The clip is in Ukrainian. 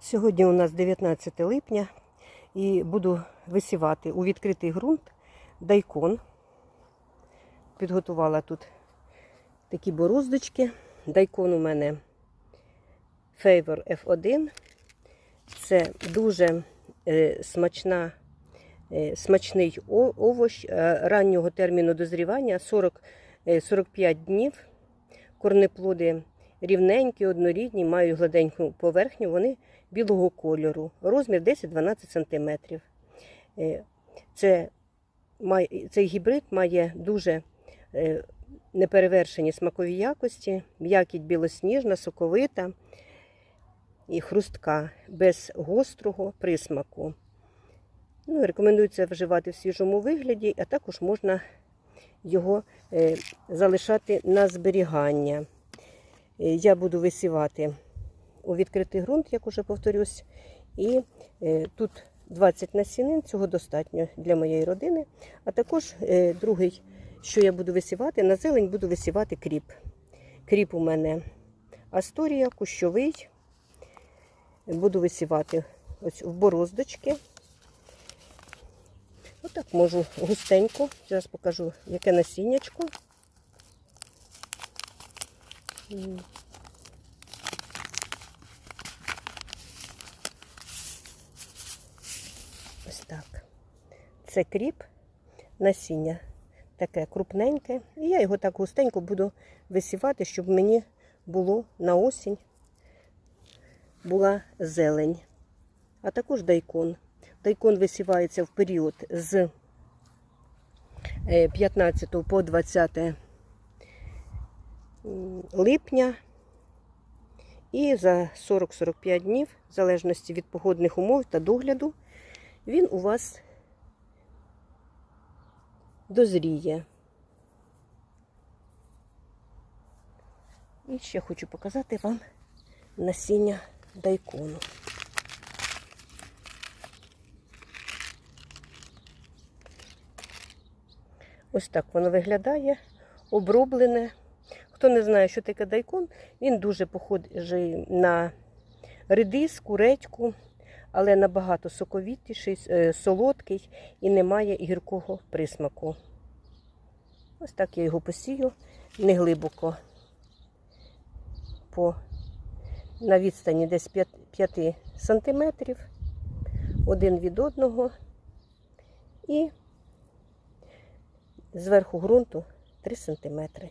Сьогодні у нас 19 липня і буду висівати у відкритий ґрунт дайкон. Підготувала тут такі бороздочки. Дайкон у мене Favor F1. Це дуже е, смачна, е, смачний овощ е, раннього терміну дозрівання 40, е, 45 днів. Корнеплоди рівненькі, однорідні, мають гладеньку поверхню, вони білого кольору, розмір 10-12 см. Е, Це, цей гібрид має дуже е, неперевершені смакові якості, м'якіть білосніжна, соковита і хрустка, без гострого присмаку. Ну, рекомендується вживати в свіжому вигляді, а також можна його е, залишати на зберігання. Е, Я буду висівати у відкритий ґрунт, як уже повторюсь. І е, тут 20 насінин, цього достатньо для моєї родини. А також е, другий, що я буду висівати, на зелень буду висівати кріп. Кріп у мене Асторія, кущовий. Буду висівати ось в бороздочки. Отак можу густенько. Зараз покажу, яке насіннячко. Ось так. Це кріп, насіння таке крупненьке. І я його так густенько буду висівати, щоб мені було на осінь була зелень. А також дайкон. Дайкон висівається в період з е, 15 по 20 м, липня. І за 40-45 днів, в залежності від погодних умов та догляду, він у вас дозріє. І ще хочу показати вам насіння дайкону. Ось так воно виглядає, оброблене. Хто не знає, що таке дайкон, він дуже похожий на редиску, редьку, але набагато соковітіший, е, солодкий і не має гіркого присмаку. Ось так я його посію не глибоко, по, на відстані десь 5, 5 сантиметрів, один від одного. І зверху ґрунту 3 сантиметри.